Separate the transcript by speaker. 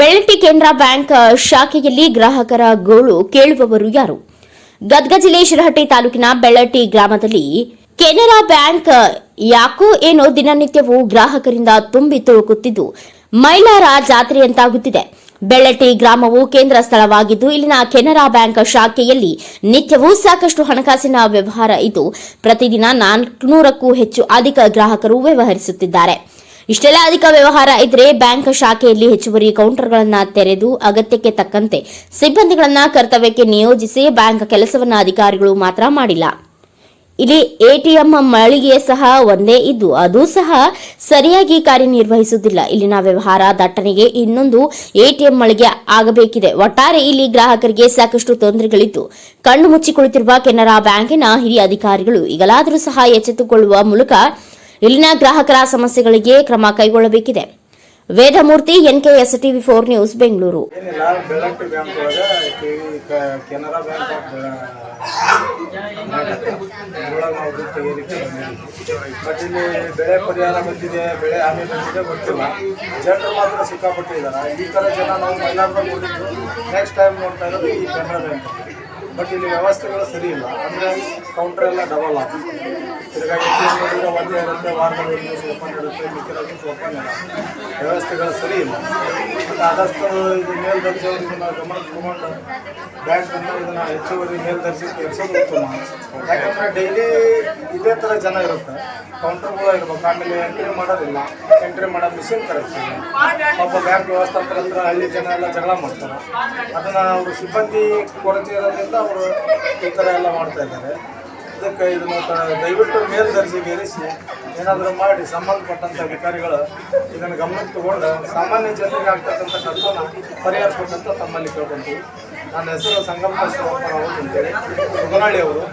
Speaker 1: ಬೆಳಟಿ Canara bank ಶಾಖೆಯಲ್ಲಿ ಗ್ರಾಹಕರ ಗೋಳು ಕೇಳುವವರು ಯಾರು? ಗದಗ ಜಿಲ್ಲೆ ಶಿರಹಟ್ಟಿ ತಾಲೂಕಿನ ಬೆಳ್ಳಟ್ಟಿ ಗ್ರಾಮದಲ್ಲಿ ಕೆನರಾ ಬ್ಯಾಂಕ್ ಯಾಕೋ ಏನೋ ದಿನನಿತ್ಯವೂ ಗ್ರಾಹಕರಿಂದ ತುಂಬಿ ತುಳುಕುತ್ತಿದ್ದು, ಮೈಲಾರ ಜಾತ್ರೆಯಂತಾಗುತ್ತಿದೆ ಬೆಳ್ಳಟ್ಟಿ ಗ್ರಾಮವು ಕೇಂದ್ರ ಸ್ಥಳವಾಗಿದ್ದು, ಇಲ್ಲಿನ ಕೆನರಾ ಬ್ಯಾಂಕ್ ಶಾಖೆಯಲ್ಲಿ ನಿತ್ಯವೂ ಸಾಕಷ್ಟು ಹಣಕಾಸಿನ ವ್ಯವಹಾರ ಇದ್ದು, ಪ್ರತಿದಿನ ನಾಲ್ಕುನೂರಕ್ಕೂ ಹೆಚ್ಚು ಅಧಿಕ ಗ್ರಾಹಕರು ವ್ಯವಹರಿಸುತ್ತಿದ್ದಾರೆ. ಇಷ್ಟೆಲ್ಲ ಅಧಿಕ ವ್ಯವಹಾರ ಇದ್ರೆ ಬ್ಯಾಂಕ್ ಶಾಖೆಯಲ್ಲಿ ಹೆಚ್ಚುವರಿ ಕೌಂಟರ್ಗಳನ್ನು ತೆರೆದು ಅಗತ್ಯಕ್ಕೆ ತಕ್ಕಂತೆ ಸಿಬ್ಬಂದಿಗಳನ್ನ ಕರ್ತವ್ಯಕ್ಕೆ ನಿಯೋಜಿಸಿ ಬ್ಯಾಂಕ್ ಕೆಲಸವನ್ನು ಅಧಿಕಾರಿಗಳು ಮಾತ್ರ ಮಾಡಿಲ್ಲ. ಇಲ್ಲಿ ಎಟಿಎಂ ಮಳಿಗೆ ಸಹ ಒಂದೇ ಇದ್ದು, ಅದು ಸಹ ಸರಿಯಾಗಿ ಕಾರ್ಯನಿರ್ವಹಿಸುವುದಿಲ್ಲ. ಇಲ್ಲಿನ ವ್ಯವಹಾರ ದಟ್ಟಣೆಗೆ ಇನ್ನೊಂದು ಎಟಿಎಂ ಮಳಿಗೆ ಆಗಬೇಕಿದೆ. ಒಟ್ಟಾರೆ ಇಲ್ಲಿ ಗ್ರಾಹಕರಿಗೆ ಸಾಕಷ್ಟು ತೊಂದರೆಗಳಿದ್ದು, ಕಣ್ಣು ಮುಚ್ಚಿ ಕುಳಿತಿರುವ ಕೆನರಾ ಬ್ಯಾಂಕಿನ ಹಿರಿಯ ಅಧಿಕಾರಿಗಳು ಈಗಲಾದರೂ ಸಹ ಎಚ್ಚೆತ್ತುಕೊಳ್ಳುವ ಮೂಲಕ ಇಲ್ಲಿನ ಗ್ರಾಹಕರ ಸಮಸ್ಯೆಗಳಿಗೆ ಕ್ರಮ ಕೈಗೊಳ್ಳಬೇಕಿದೆ. Vedamurthy NKS TV four news Bengaluru
Speaker 2: but ಇಲ್ಲಿ ಬೆಳೆ ಪರಿಹಾರ ಬಂದಿದೆ, ಬೆಳೆ ಹಾನಿ ಬಂದಿದೆ, ಗೊತ್ತಿಲ್ಲ. ಜನರು ಮಾತ್ರ ಸಿಕ್ಕಾಪಟ್ಟಿದ್ದಾರೆ. ಈ ಥರ ಜನ ನಾವು ಮೈಲಾರದಲ್ಲಿ ನೋಡಿದ್ದು ನೆಕ್ಸ್ಟ್ ಟೈಮ್ ನೋಡ್ತಾ ಇರೋದು ಈ ಕೆನರಾ ಬ್ಯಾಂಕ್. ಬಟ್ ಇಲ್ಲಿ ವ್ಯವಸ್ಥೆಗಳು ಸರಿ ಇಲ್ಲ. ಅಂದರೆ ಕೌಂಟರ್ ಡಬಲ್ ಆಗುತ್ತೆ ತಿರ್ಗಾ ಎ ಟಿ ಎಂ ನೋಡಿದ್ರೆ ಒಂದೇ ಇರುತ್ತೆ ವಾರದಲ್ಲಿ ಓಪನ್ ಇರುತ್ತೆ. ಮಿಕ್ಕಿರೋದು ಓಪನ್ ಇಲ್ಲ. ವ್ಯವಸ್ಥೆಗಳು ಸರಿ ಇಲ್ಲ. ಮತ್ತು ಆದಷ್ಟು ಇದು ಮೇಲ್ದರ್ಜೆಯವರು ನಾವು ಗಮನಕ್ಕೆ ತಗೊಂಡು ಬ್ಯಾಂಕನ್ನು ಇದನ್ನು ಹೆಚ್ಚುವರಿ ಮೇಲ್ದರ್ಜೆ ಕೆಲಸದ ಉತ್ತಮ. ಯಾಕಂದರೆ ಡೈಲಿ ಇದೇ ಥರ ಜನ ಇರುತ್ತೆ. ಕೌಂಟರ್ಗಳು ಇರ್ಬೇಕು. ಆಮೇಲೆ ಎಂಟ್ರಿ ಮಾಡೋದಿಲ್ಲ. ಎಂಟ್ರಿ ಮಾಡೋ ಮಿಷಿನ್ ಕರೆಕ್ಟ್ ಇಲ್ಲ. ಒಬ್ಬ ಬ್ಯಾಂಕ್ ವ್ಯವಸ್ಥಾಪಕರ ಹತ್ರ ಹಳ್ಳಿ ಜನ ಎಲ್ಲ ಜಗಳ ಮಾಡ್ತಾರೆ. ಅದನ್ನು ಅವರು ಸಿಬ್ಬಂದಿ ಕೊರತೆ ಇರೋದ್ರಿಂದ ಅವರು ಈ ಥರ ಎಲ್ಲ ಮಾಡ್ತಾ ಇದ್ದಾರೆ. ಇದಕ್ಕೆ ಇದನ್ನು ದಯವಿಟ್ಟು ಮೇಲ್ದರ್ಜೆಗೆ ಏರಿಸಿ ಏನಾದರೂ ಮಾಡಿ ಸಂಬಂಧಪಟ್ಟಂಥ ಅಧಿಕಾರಿಗಳು ಇದನ್ನು ಗಮನಕ್ಕೆ ತಗೊಂಡು ಸಾಮಾನ್ಯ ಜನರಿಗೆ ಆಗ್ತಕ್ಕಂಥ ಕಷ್ಟನ ಪರಿಹರಿಸ್ಬೇಕಂತ ತಮ್ಮಲ್ಲಿ ಕೇಳ್ಕೊಂತೀವಿ. ನನ್ನ ಹೆಸರು ಸಂಗಮ ಶಿವಪ್ಪ ಅವರು ಅಂತೇಳಿ. ಸುಗನಹಳ್ಳಿ ಅವರು.